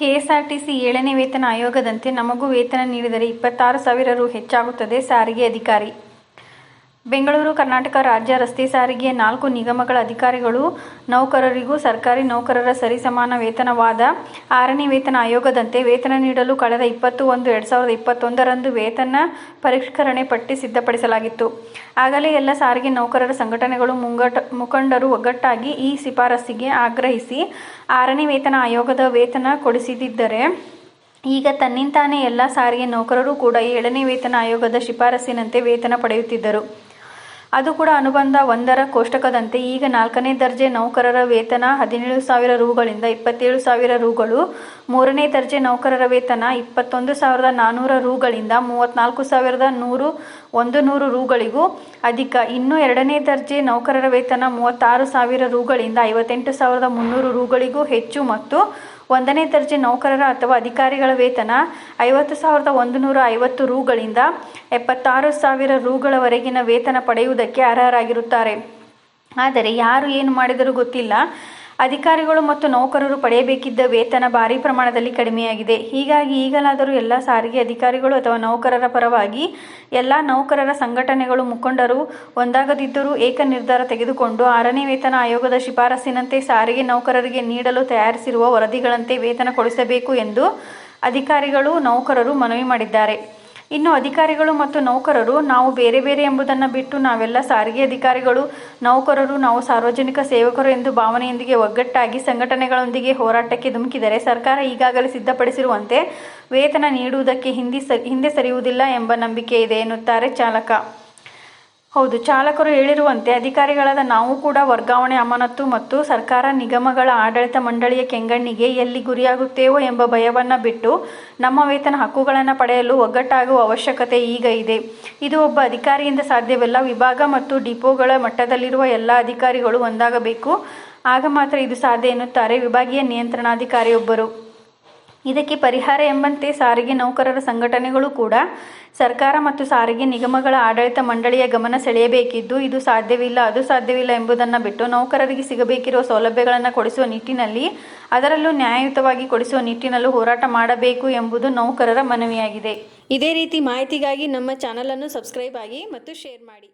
KSRTC ಏಳನೇ ವೇತನ ಆಯೋಗದಂತೆ ನಮಗೂ ವೇತನ ನೀಡಿದರೆ ಇಪ್ಪತ್ತಾರು ಸಾವಿರ ರು ಹೆಚ್ಚಾಗುತ್ತದೆ ಸಾರಿಗೆ ಅಧಿಕಾರಿ. ಬೆಂಗಳೂರು, ಕರ್ನಾಟಕ ರಾಜ್ಯ ರಸ್ತೆ ಸಾರಿಗೆ ನಾಲ್ಕು ನಿಗಮಗಳ ಅಧಿಕಾರಿಗಳು, ನೌಕರರಿಗೂ ಸರ್ಕಾರಿ ನೌಕರರ ಸರಿಸಮಾನ ವೇತನವಾದ ಆರನೇ ವೇತನ ಆಯೋಗದಂತೆ ವೇತನ ನೀಡಲು ಕಳೆದ ಇಪ್ಪತ್ತು ಒಂದು ಎರಡು ಸಾವಿರದ ಇಪ್ಪತ್ತೊಂದರಂದು ವೇತನ ಪರಿಷ್ಕರಣೆ ಪಟ್ಟಿ ಸಿದ್ಧಪಡಿಸಲಾಗಿತ್ತು. ಆಗಲೇ ಎಲ್ಲ ಸಾರಿಗೆ ನೌಕರರ ಸಂಘಟನೆಗಳು ಮುಂಗಟ, ಮುಖಂಡರು ಒಗ್ಗಟ್ಟಾಗಿ ಈ ಶಿಫಾರಸ್ಸಿಗೆ ಆಗ್ರಹಿಸಿ ಆರನೇ ವೇತನ ಆಯೋಗದ ವೇತನ ಕೊಡಿಸಿದ್ದರೆ ಈಗ ತನ್ನಿಂತಾನೇ ಎಲ್ಲ ಸಾರಿಗೆ ನೌಕರರು ಕೂಡ ಏಳನೇ ವೇತನ ಆಯೋಗದ ಶಿಫಾರಸ್ಸಿನಂತೆ ವೇತನ ಪಡೆಯುತ್ತಿದ್ದರು. ಅದು ಕೂಡ ಅನುಬಂಧ ಒಂದರ ಕೋಷ್ಟಕದಂತೆ. ಈಗ ನಾಲ್ಕನೇ ದರ್ಜೆ ನೌಕರರ ವೇತನ, ಹದಿನೇಳು ಸಾವಿರ ರೂಗಳಿಂದ ಇಪ್ಪತ್ತೇಳು ಸಾವಿರ ರೂಗಳು. ಮೂರನೇ ದರ್ಜೆ ನೌಕರರ ವೇತನ, ಇಪ್ಪತ್ತೊಂದು ಸಾವಿರದ ನಾನ್ನೂರ ರೂಗಳಿಂದ ಮೂವತ್ನಾಲ್ಕು ಸಾವಿರದ ನೂರು, ಒಂದು ನೂರು ರೂಗಳಿಗೂ ಅಧಿಕ. ಇನ್ನು ಎರಡನೇ ದರ್ಜೆ ನೌಕರರ ವೇತನ, ಮೂವತ್ತಾರು ಸಾವಿರ ರೂಗಳಿಂದ ಐವತ್ತೆಂಟು ಸಾವಿರದ ಮುನ್ನೂರು ರೂಗಳಿಗೂ ಹೆಚ್ಚು ಮತ್ತು ಒಂದನೇ ದರ್ಜೆ ನೌಕರರ ಅಥವಾ ಅಧಿಕಾರಿಗಳ ವೇತನ ಐವತ್ತು ಸಾವಿರದ ಒಂದು ನೂರ ಐವತ್ತು ರೂಗಳಿಂದ ಎಪ್ಪತ್ತಾರು ಸಾವಿರ ರೂಗಳವರೆಗಿನ ವೇತನ ಪಡೆಯುವುದಕ್ಕೆ ಅರ್ಹರಾಗಿರುತ್ತಾರೆ. ಆದರೆ ಯಾರು ಏನು ಮಾಡಿದರೂ ಗೊತ್ತಿಲ್ಲ. ಅಧಿಕಾರಿಗಳು ಮತ್ತು ನೌಕರರು ಪಡೆಯಬೇಕಿದ್ದ ವೇತನ ಭಾರಿ ಪ್ರಮಾಣದಲ್ಲಿ ಕಡಿಮೆಯಾಗಿದೆ. ಹೀಗಾಗಿ ಈಗಲಾದರೂ ಎಲ್ಲ ಸಾರಿಗೆ ಅಧಿಕಾರಿಗಳು ಅಥವಾ ನೌಕರರ ಪರವಾಗಿ ಎಲ್ಲ ನೌಕರರ ಸಂಘಟನೆಗಳು ಮುಖಂಡರು ಒಂದಾಗದಿದ್ದರೂ ಏಕ ನಿರ್ಧಾರ ತೆಗೆದುಕೊಂಡು ಆರನೇ ವೇತನ ಆಯೋಗದ ಶಿಫಾರಸ್ಸಿನಂತೆ ಸಾರಿಗೆ ನೌಕರರಿಗೆ ನೀಡಲು ತಯಾರಿಸಿರುವ ವರದಿಗಳಂತೆ ವೇತನ ಕೊಡಿಸಬೇಕು ಎಂದು ಅಧಿಕಾರಿಗಳು, ನೌಕರರು ಮನವಿ ಮಾಡಿದ್ದಾರೆ. ಇನ್ನು ಅಧಿಕಾರಿಗಳು ಮತ್ತು ನೌಕರರು, ನಾವು ಬೇರೆ ಬೇರೆ ಎಂಬುದನ್ನು ಬಿಟ್ಟು ನಾವೆಲ್ಲ ಸಾರಿಗೆ ಅಧಿಕಾರಿಗಳು, ನೌಕರರು, ನಾವು ಸಾರ್ವಜನಿಕ ಸೇವಕರು ಎಂದು ಭಾವನೆಯೊಂದಿಗೆ ಒಗ್ಗಟ್ಟಾಗಿ ಸಂಘಟನೆಗಳೊಂದಿಗೆ ಹೋರಾಟಕ್ಕೆ ಧುಮುಕಿದರೆ ಸರ್ಕಾರ ಈಗಾಗಲೇ ಸಿದ್ಧಪಡಿಸಿರುವಂತೆ ವೇತನ ನೀಡುವುದಕ್ಕೆ ಹಿಂದಿ ಸರಿಯುವುದಿಲ್ಲ ಎಂಬ ನಂಬಿಕೆ ಇದೆ ಎನ್ನುತ್ತಾರೆ ಚಾಲಕ. ಹೌದು, ಚಾಲಕರು ಹೇಳಿರುವಂತೆ ಅಧಿಕಾರಿಗಳಾದ ನಾವು ಕೂಡ ವರ್ಗಾವಣೆ ಅಮಾನತು ಮತ್ತು ಸರ್ಕಾರ ನಿಗಮಗಳ ಆಡಳಿತ ಮಂಡಳಿಯ ಕೆಂಗಣ್ಣಿಗೆ ಎಲ್ಲಿ ಗುರಿಯಾಗುತ್ತೇವೋ ಎಂಬ ಭಯವನ್ನು ಬಿಟ್ಟು ನಮ್ಮ ವೇತನ ಹಕ್ಕುಗಳನ್ನು ಪಡೆಯಲು ಒಗ್ಗಟ್ಟಾಗುವ ಅವಶ್ಯಕತೆ ಈಗ ಇದೆ. ಇದು ಒಬ್ಬ ಅಧಿಕಾರಿಯಿಂದ ಸಾಧ್ಯವಿಲ್ಲ. ವಿಭಾಗ ಮತ್ತು ಡಿಪೋಗಳ ಮಟ್ಟದಲ್ಲಿರುವ ಎಲ್ಲ ಅಧಿಕಾರಿಗಳು ಒಂದಾಗಬೇಕು. ಆಗ ಮಾತ್ರ ಇದು ಸಾಧ್ಯ ಎನ್ನುತ್ತಾರೆ ವಿಭಾಗೀಯ ನಿಯಂತ್ರಣಾಧಿಕಾರಿಯೊಬ್ಬರು. ಇದಕ್ಕೆ ಪರಿಹಾರ ಎಂಬಂತೆ ಸಾರಿಗೆ ನೌಕರರ ಸಂಘಟನೆಗಳು ಕೂಡ ಸರ್ಕಾರ ಮತ್ತು ಸಾರಿಗೆ ನಿಗಮಗಳ ಆಡಳಿತ ಮಂಡಳಿಯ ಗಮನ ಸೆಳೆಯಬೇಕಿದ್ದು ಇದು ಸಾಧ್ಯವಿಲ್ಲ, ಅದು ಸಾಧ್ಯವಿಲ್ಲ ಎಂಬುದನ್ನು ಬಿಟ್ಟು ನೌಕರರಿಗೆ ಸಿಗಬೇಕಿರುವ ಸೌಲಭ್ಯಗಳನ್ನು ಕೊಡಿಸುವ ನಿಟ್ಟಿನಲ್ಲಿ, ಅದರಲ್ಲೂ ನ್ಯಾಯಯುತವಾಗಿ ಕೊಡಿಸುವ ನಿಟ್ಟಿನಲ್ಲೂ ಹೋರಾಟ ಮಾಡಬೇಕು ಎಂಬುದು ನೌಕರರ ಮನವಿಯಾಗಿದೆ. ಇದೇ ರೀತಿ ಮಾಹಿತಿಗಾಗಿ ನಮ್ಮ ಚಾನಲನ್ನು ಸಬ್ಸ್ಕ್ರೈಬ್ ಆಗಿ ಮತ್ತು ಶೇರ್ ಮಾಡಿ.